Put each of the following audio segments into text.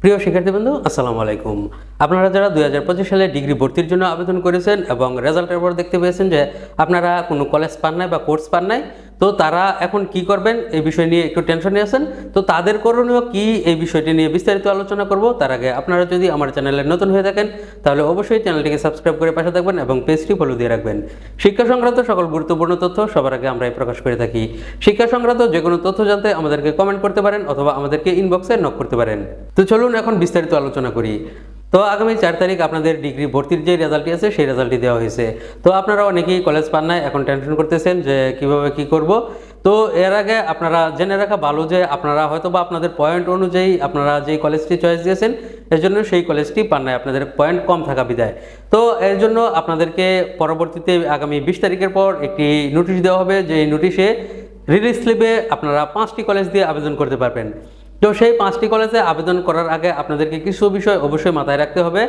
প্রিয় শিক্ষার্থীবৃন্দু, আসসালামু আলাইকুম। আপনারা যারা দুই হাজার পঁচিশ সালে ডিগ্রি ভর্তির জন্য আবেদন করেছেন এবং রেজাল্টের পর দেখতে পেয়েছেন যে আপনারা কোনো কলেজ পান নাই বা কোর্স পান নাই তো তারা এখন কি করবেন? এই বিষয় নিয়ে একটু টেনশনে আছেন। তো তাদের করণীয় কি? এই বিষয়টি নিয়ে বিস্তারিত আলোচনা করব। তার আগে আপনারা যদি আমার চ্যানেলে নতুন হয়ে থাকেন, তাহলে অবশ্যই চ্যানেলটিকে সাবস্ক্রাইব করে পাশে থাকবেন এবং পেজটি ফলো দিয়ে রাখবেন। শিক্ষা সংক্রান্ত সকল গুরুত্বপূর্ণ তথ্য সবার আগে আমরাই প্রকাশ করে থাকি। শিক্ষা সংক্রান্ত যে কোনো তথ্য জানতে আমাদেরকে কমেন্ট করতে পারেন অথবা আমাদেরকে ইনবক্সে নক করতে পারেন। তো চলুন এখন বিস্তারিত আলোচনা করি। তো আগামী চার তারিখ আপনাদের ডিগ্রি ভর্তির যে রেজাল্টটি আছে, সেই রেজাল্টটি দেওয়া হয়েছে। তো আপনারা অনেকেই কলেজ পান নাই, এখন টেনশন করতেছেন যে কীভাবে কি করব। তো এর আগে আপনারা জেনে রাখা ভালো যে আপনারা হয়তো বা আপনাদের পয়েন্ট অনুযায়ী আপনারা যেই কলেজটি চয়েস দিয়েছেন এর জন্য সেই কলেজটি পান নাই, আপনাদের পয়েন্ট কম থাকা বিদায়। তো এর জন্য আপনাদেরকে পরবর্তীতে আগামী বিশ তারিখের পর একটি নোটিশ দেওয়া হবে যে নোটিশে রিলিজ স্লিপে আপনারা পাঁচটি কলেজ দিয়ে আবেদন করতে পারবেন। তো সেই পাঁচটি কলেজে আবেদন করার আগে আপনাদেরকে কিছু বিষয় অবশ্যই মাথায় রাখতে হবে।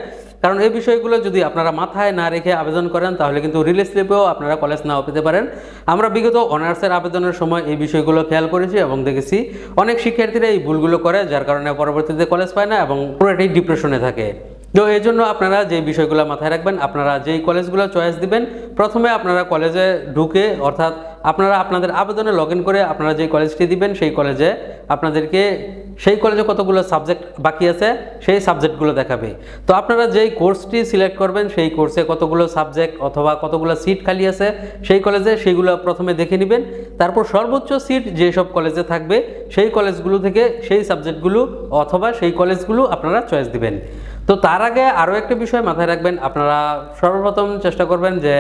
কারণ এই বিষয়গুলো যদি আপনারা মাথায় না রেখে আবেদন করেন, তাহলে কিন্তু রিলিজ স্লিপেও আপনারা কলেজ নাও পেতে পারেন। আমরা বিগত অনার্সের আবেদনের সময় এই বিষয়গুলো খেয়াল করেছি এবং দেখেছি। অনেক শিক্ষার্থীরা এই ভুলগুলো করে, যার কারণে পরবর্তীতে কলেজ পায় না এবং পুরোটাই ডিপ্রেশনে থাকে। তো এই জন্য আপনারা যে বিষয়গুলো মাথায় রাখবেন, আপনারা যেই কলেজগুলো চয়েস দিবেন, প্রথমে আপনারা কলেজে ঢুকে, অর্থাৎ আপনারা আপনাদের আবেদনে লগ করে আপনারা যে কলেজটি দিবেন, সেই কলেজে আপনাদেরকে, সেই কলেজে কতগুলো সাবজেক্ট বাকি আছে, সেই সাবজেক্টগুলো দেখাবে। তো আপনারা যেই কোর্সটি সিলেক্ট করবেন, সেই কোর্সে কতগুলো সাবজেক্ট অথবা কতগুলো সিট খালি আছে, সেই কলেজে সেইগুলো প্রথমে দেখে নেবেন। তারপর সর্বোচ্চ সিট যেসব কলেজে থাকবে, সেই কলেজগুলো থেকে সেই সাবজেক্টগুলো অথবা সেই কলেজগুলো আপনারা চয়েস দিবেন। তো তার আগে আরও একটা বিষয় মাথায় রাখবেন, আপনারা সর্বপ্রথম চেষ্টা করবেন যে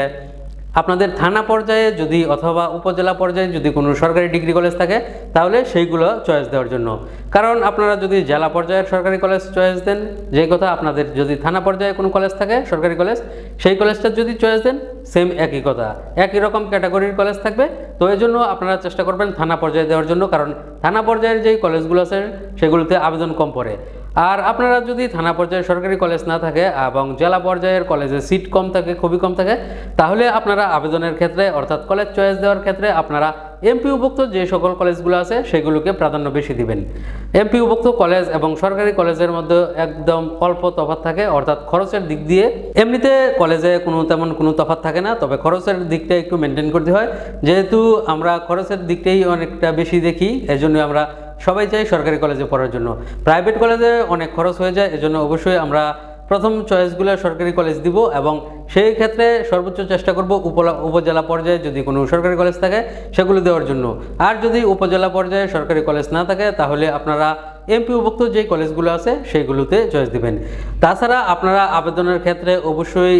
আপনাদের থানা পর্যায়ে যদি অথবা উপজেলা পর্যায়ে যদি কোনো সরকারি ডিগ্রি কলেজ থাকে, তাহলে সেইগুলো চয়েস দেওয়ার জন্য। কারণ আপনারা যদি জেলা পর্যায়ের সরকারি কলেজ চয়েস দেন, যে কথা আপনাদের যদি থানা পর্যায়ে কোনো কলেজ থাকে, সরকারি কলেজ, সেই কলেজটা যদি চয়েস দেন সেম একই কথা। একই রকম ক্যাটাগরির কলেজ থাকবে। তো এই জন্য আপনারা চেষ্টা করবেন থানা পর্যায়ে দেওয়ার জন্য, কারণ থানা পর্যায়ের যেই কলেজগুলো আছে, সেগুলোতে আবেদন কম পড়ে। আর আপনারা যদি থানা পর্যায়ে সরকারি কলেজ না থাকে, এবং জেলা পর্যায়ের কলেজে সিট কম থাকে, খুবই কম থাকে, তাহলে আপনারা আবেদনের ক্ষেত্রে, অর্থাৎ কলেজ চয়েস দেওয়ার ক্ষেত্রে আপনারা এমপিউভুক্ত যে সকল কলেজগুলো আছে, সেগুলোকে প্রাধান্য বেশি দিবেন। এমপিউভুক্ত কলেজ এবং সরকারি কলেজের মধ্যে একদম অল্প তফাৎ থাকে, অর্থাৎ খরচের দিক দিয়ে এমনিতে কলেজে কোনো তেমন কোনো তফাৎ থাকে না, তবে খরচের দিকটা একটু মেনটেন করতে হয়। যেহেতু আমরা খরচের দিকটাই অনেকটা বেশি দেখি এর জন্য আমরা সবাই চাই সরকারি কলেজে পড়ার জন্য। প্রাইভেট কলেজে অনেক খরচ হয়ে যায়, এজন্য অবশ্যই আমরা প্রথম চয়েসগুলো সরকারি কলেজ দিব এবং সেই ক্ষেত্রে সর্বোচ্চ চেষ্টা করব উপজেলা পর্যায়ে যদি কোনো সরকারি কলেজ থাকে, সেগুলো দেওয়ার জন্য। আর যদি উপজেলা পর্যায়ে সরকারি কলেজ না থাকে, তাহলে আপনারা এমপি এমপিভুক্ত যে কলেজগুলো আছে, সেইগুলোতে চয়েস দিবেন। তাছাড়া আপনারা আবেদনের ক্ষেত্রে অবশ্যই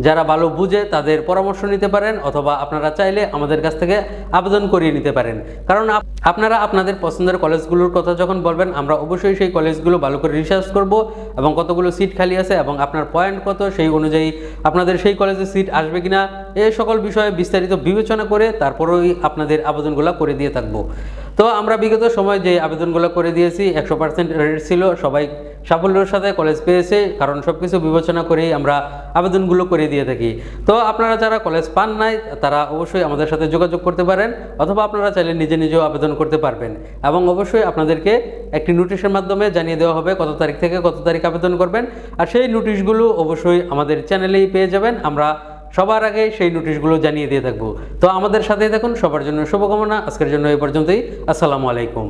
যারা ভালো বুঝে তাদের পরামর্শ নিতে পারেন অথবা আপনারা চাইলে আমাদের কাছ থেকে আবেদন করিয়ে নিতে পারেন। কারণ আপ- আপনারা আপনাদের পছন্দের কলেজগুলোর কথা যখন বলবেন, আমরা অবশ্যই সেই কলেজগুলো ভালো করে রিসার্চ করব এবং কতগুলো সিট খালি আছে এবং আপনার পয়েন্ট কত, সেই অনুযায়ী আপনাদের সেই কলেজে সিট আসবে কিনা এই সকল বিষয়ে বিস্তারিত বিবেচনা করে তারপরেই আপনাদের আবেদনগুলো করে দিয়ে থাকব। তো আমরা বিগত সময় যে আবেদনগুলো করে দিয়েছি, একশো পার্সেন্ট রেট ছিল, সবাই সাফল্যের সাথে কলেজ পেয়েছে, কারণ সব কিছু বিবেচনা করেই আমরা আবেদনগুলো করে দিয়ে থাকি। তো আপনারা যারা কলেজ পান নাই, তারা অবশ্যই আমাদের সাথে যোগাযোগ করতে পারেন, অথবা আপনারা চাইলে নিজে নিজেও আবেদন করতে পারবেন। এবং অবশ্যই আপনাদেরকে একটি নোটিশের মাধ্যমে জানিয়ে দেওয়া হবে কত তারিখ থেকে কত তারিখ আবেদন করবেন, আর সেই নোটিশগুলো অবশ্যই আমাদের চ্যানেলেই পেয়ে যাবেন। আমরা সবার আগে সেই নোটিশগুলো জানিয়ে দিয়ে থাকব। তো আমাদের সাথেই দেখুন সবার জন্য শুভকামনা, আজকের জন্য এই পর্যন্তই। আসসালামু আলাইকুম।